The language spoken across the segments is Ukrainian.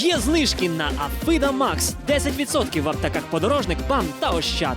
Є знижки на Афида Макс 10% в аптеках подорожник, БАМ та Ощад.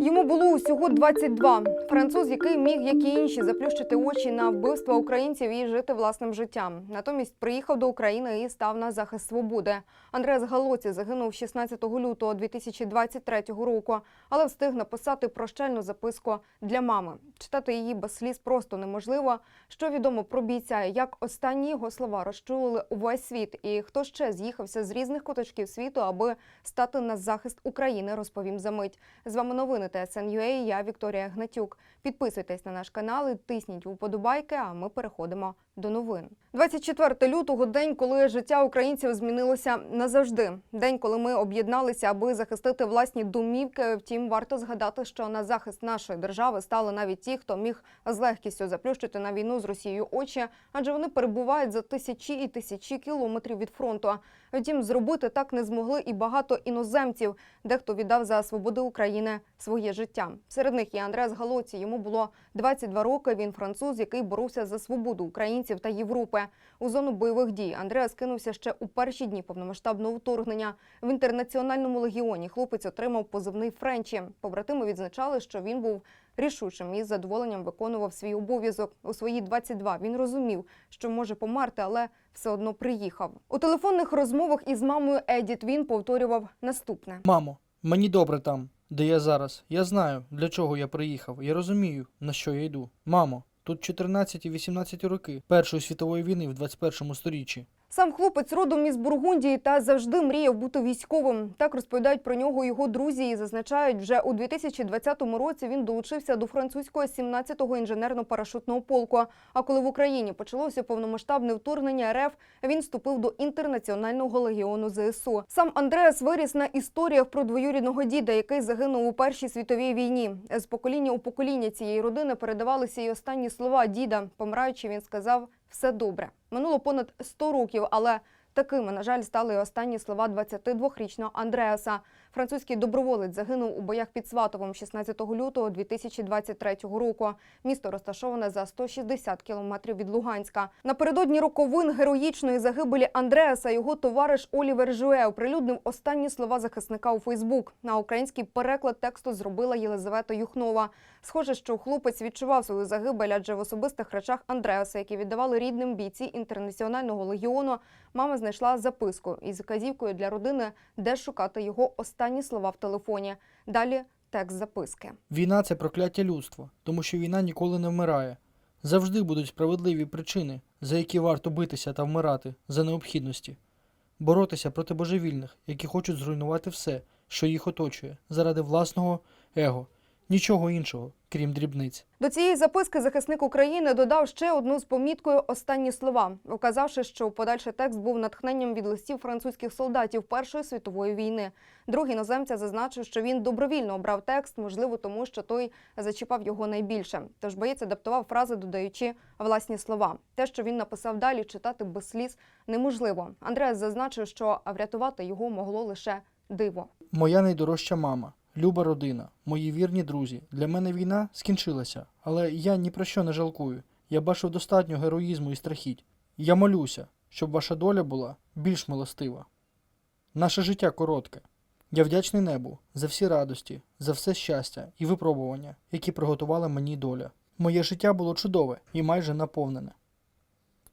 Йому було усього 22. Француз, який міг, як і інші, заплющити очі на вбивства українців і жити власним життям. Натомість приїхав до України і став на захист свободи. Андреас Галоці загинув 16 лютого 2023 року, але встиг написати прощальну записку для мами. Читати її без сліз просто неможливо. Що відомо про бійця, як останні його слова розчулили увесь світ, і хто ще з'їхався з різних куточків світу, аби стати на захист України, розповім за мить. З вами новини ТСН.UA, я Вікторія Гнатюк. Підписуйтесь на наш канал і тисніть вподобайки, а ми переходимо до новин. 24 лютого – день, коли життя українців змінилося назавжди. День, коли ми об'єдналися, аби захистити власні домівки. Втім, варто згадати, що на захист нашої держави стали навіть ті, хто міг з легкістю заплющити на війну з Росією очі, адже вони перебувають за тисячі і тисячі кілометрів від фронту. Втім, зробити так не змогли і багато іноземців. Дехто віддав за свободу України своє життя. Серед них і Андреас Галоці. Йому було 22 роки. Він француз, який боровся за свободу українців та Європи. У зону бойових дій Андреас кинувся ще у перші дні повномасштабного вторгнення. В інтернаціональному легіоні хлопець отримав позивний Френчі. Побратими відзначали, що він був рішучим і з задоволенням виконував свій обов'язок. У свої 22 він розумів, що може померти, але все одно приїхав. У телефонних розмовах із мамою Едіт він повторював наступне. Мамо, мені добре там, де я зараз. Я знаю, для чого я приїхав. Я розумію, на що я йду. Мамо, тут 14 і 18 роки Першої світової війни в 21 сторіччі. Сам хлопець родом із Бургундії та завжди мріяв бути військовим. Так розповідають про нього його друзі і зазначають, вже у 2020 році він долучився до французького 17-го інженерно-парашутного полку. А коли в Україні почалося повномасштабне вторгнення РФ, він вступив до інтернаціонального легіону ЗСУ. Сам Андреас виріс на історіях про двоюрідного діда, який загинув у Першій світовій війні. З покоління у покоління цієї родини передавалися й останні слова діда. Помираючи, він сказав все добре. Минуло понад 100 років, але такими, на жаль, стали і останні слова 22-річного Андреаса. Французький доброволець загинув у боях під Сватовом 16 лютого 2023 року. Місто розташоване за 160 кілометрів від Луганська. Напередодні роковин героїчної загибелі Андреаса його товариш Олівер Жуе оприлюднив останні слова захисника у Фейсбук. На український переклад тексту зробила Єлизавета Юхнова. Схоже, що хлопець відчував свою загибель, адже в особистих речах Андреаса, які віддавали рідним бійці інтернаціонального легіону, мама знайшла записку із вказівкою для родини, де шукати його останні слова в телефоні. Далі текст записки. Війна це прокляття людства, тому що війна ніколи не вмирає. Завжди будуть справедливі причини, за які варто битися та вмирати за необхідності, боротися проти божевільних, які хочуть зруйнувати все, що їх оточує, заради власного его, нічого іншого, крім дрібниць. До цієї записки захисник України додав ще одну з поміткою останні слова, вказавши, що подальший текст був натхненням від листів французьких солдатів Першої світової війни. Другий іноземця зазначив, що він добровільно обрав текст, можливо, тому що той зачіпав його найбільше. Тож боєць адаптував фрази, додаючи власні слова. Те, що він написав далі, читати без сліз неможливо. Андреас зазначив, що врятувати його могло лише диво. Моя найдорожча мама, люба родина, мої вірні друзі. Для мене війна скінчилася, але я ні про що не жалкую. Я бачив достатньо героїзму і страхіть. Я молюся, щоб ваша доля була більш милостива. Наше життя коротке. Я вдячний небу за всі радості, за все щастя і випробування, які приготувала мені доля. Моє життя було чудове і майже наповнене.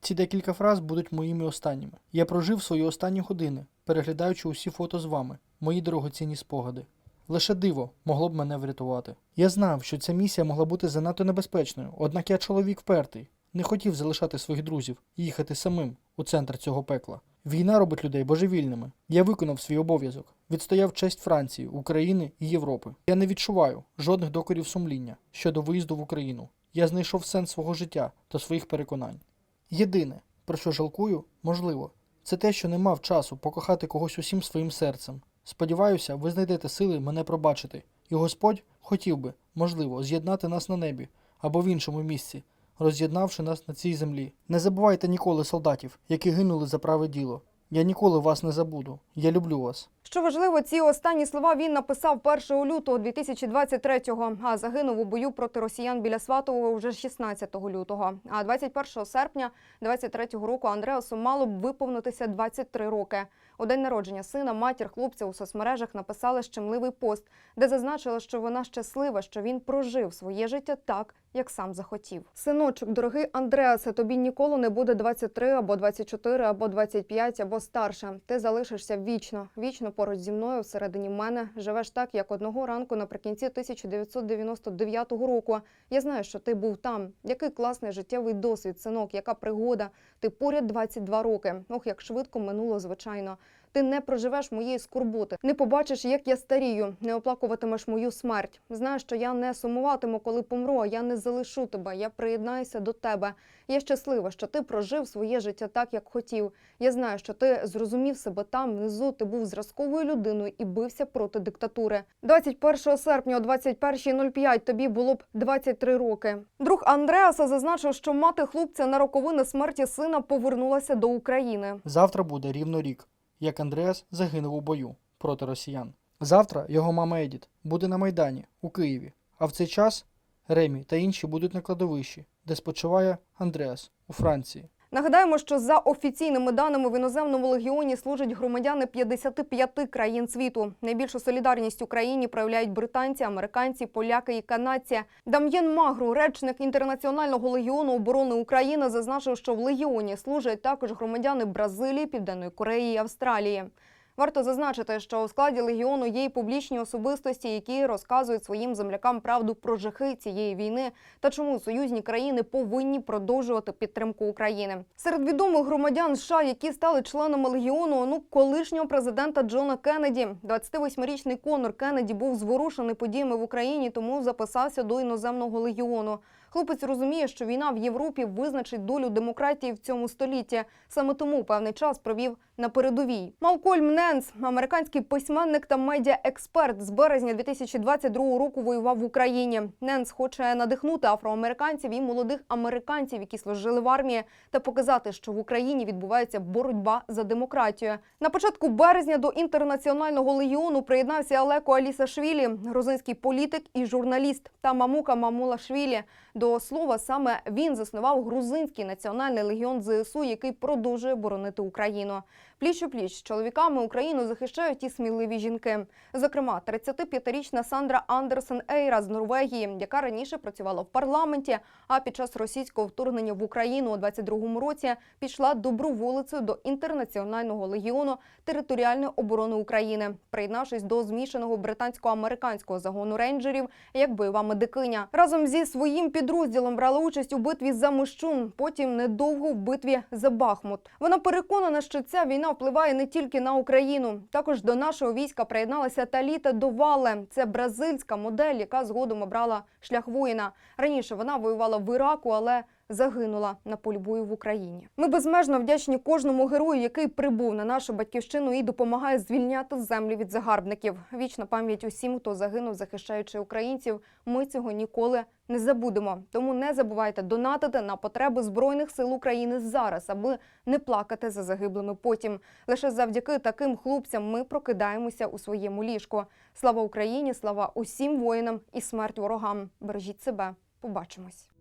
Ці декілька фраз будуть моїми останніми. Я прожив свої останні години, переглядаючи усі фото з вами, мої дорогоцінні спогади. Лише диво могло б мене врятувати. Я знав, що ця місія могла бути занадто небезпечною, однак я чоловік впертий, не хотів залишати своїх друзів і їхати самим у центр цього пекла. Війна робить людей божевільними. Я виконав свій обов'язок, відстояв честь Франції, України і Європи. Я не відчуваю жодних докорів сумління щодо виїзду в Україну. Я знайшов сенс свого життя та своїх переконань. Єдине, про що жалкую, можливо, це те, що не мав часу покохати когось усім своїм серцем. Сподіваюся, ви знайдете сили мене пробачити, і Господь хотів би, можливо, з'єднати нас на небі або в іншому місці, роз'єднавши нас на цій землі. Не забувайте ніколи солдатів, які гинули за праве діло. Я ніколи вас не забуду. Я люблю вас. Що важливо, ці останні слова він написав 1 лютого 2023-го, а загинув у бою проти росіян біля Сватового вже 16 лютого. А 21 серпня 23-го року Андреасу мало б виповнитися 23 роки. У день народження сина матір хлопця у соцмережах написала щемливий пост, де зазначила, що вона щаслива, що він прожив своє життя так, як сам захотів. Синочок, дорогий Андреасе, тобі ніколи не буде 23 або 24, або 25, або старше. Ти залишишся вічно, вічно поруч зі мною всередині мене. Живеш так, як одного ранку наприкінці 1999 року. Я знаю, що ти був там. Який класний життєвий досвід, синок, яка пригода. Ти поряд 22 роки. Ох, як швидко минуло, звичайно. Ти не проживеш моєї скорботи, не побачиш, як я старію, не оплакуватимеш мою смерть. Знаєш, що я не сумуватиму, коли помру, а я не залишу тебе. Я приєднаюся до тебе. Я щаслива, що ти прожив своє життя так, як хотів. Я знаю, що ти зрозумів себе там внизу. Ти був зразковою людиною і бився проти диктатури. 21 серпня о 21.05 тобі було б 23 роки. Друг Андреаса зазначив, що мати хлопця на роковини смерті сина повернулася до України. Завтра буде рівно рік, як Андреас загинув у бою проти росіян. Завтра його мама Едіт буде на Майдані у Києві, а в цей час Ремі та інші будуть на кладовищі, де спочиває Андреас у Франції. Нагадаємо, що за офіційними даними в іноземному легіоні служать громадяни 55 країн світу. Найбільшу солідарність Україні проявляють британці, американці, поляки і канадці. Дам'єн Магру, речник інтернаціонального легіону оборони України, зазначив, що в легіоні служать також громадяни Бразилії, Південної Кореї і Австралії. Варто зазначити, що у складі легіону є й публічні особистості, які розказують своїм землякам правду про жахи цієї війни та чому союзні країни повинні продовжувати підтримку України. Серед відомих громадян США, які стали членами легіону, онук колишнього президента Джона Кеннеді. 28-річний Конор Кеннеді був зворушений подіями в Україні, тому записався до іноземного легіону. Хлопець розуміє, що війна в Європі визначить долю демократії в цьому столітті. Саме тому певний час провів на передовій. Малкольм Ненс, американський письменник та медіаексперт, з березня 2022 року воював в Україні. Ненс хоче надихнути афроамериканців і молодих американців, які служили в армії, та показати, що в Україні відбувається боротьба за демократію. На початку березня до інтернаціонального легіону приєднався Алеко Алісашвілі, грузинський політик і журналіст, та Мамука Мамулашвілі. До слова, саме він заснував грузинський національний легіон ЗСУ, який продовжує боронити Україну. Пліч у пліч з чоловіками Україну захищають і сміливі жінки. Зокрема, 35-річна Сандра Андерсен Ейра з Норвегії, яка раніше працювала в парламенті, а під час російського вторгнення в Україну у 22-му році пішла доброволицею до інтернаціонального легіону територіальної оборони України, приєднавшись до змішаного британсько-американського загону рейнджерів як бойова медикиня. Разом зі своїм підрозділом брала участь у битві за Мощун, потім недовго в битві за Бахмут. Вона переконана, що ця війна впливає не тільки на Україну. Також до нашого війська приєдналася Таліта Довале. Це бразильська модель, яка згодом обрала шлях воїна. Раніше вона воювала в Іраку, але загинула на полі бою в Україні. Ми безмежно вдячні кожному герою, який прибув на нашу батьківщину і допомагає звільняти землі від загарбників. Вічна пам'ять усім, хто загинув, захищаючи українців. Ми цього ніколи не забудемо. Тому не забувайте донатити на потреби збройних сил України зараз, аби не плакати за загиблими потім. Лише завдяки таким хлопцям ми прокидаємося у своєму ліжку. Слава Україні! Слава усім воїнам і смерть ворогам! Бережіть себе. Побачимось.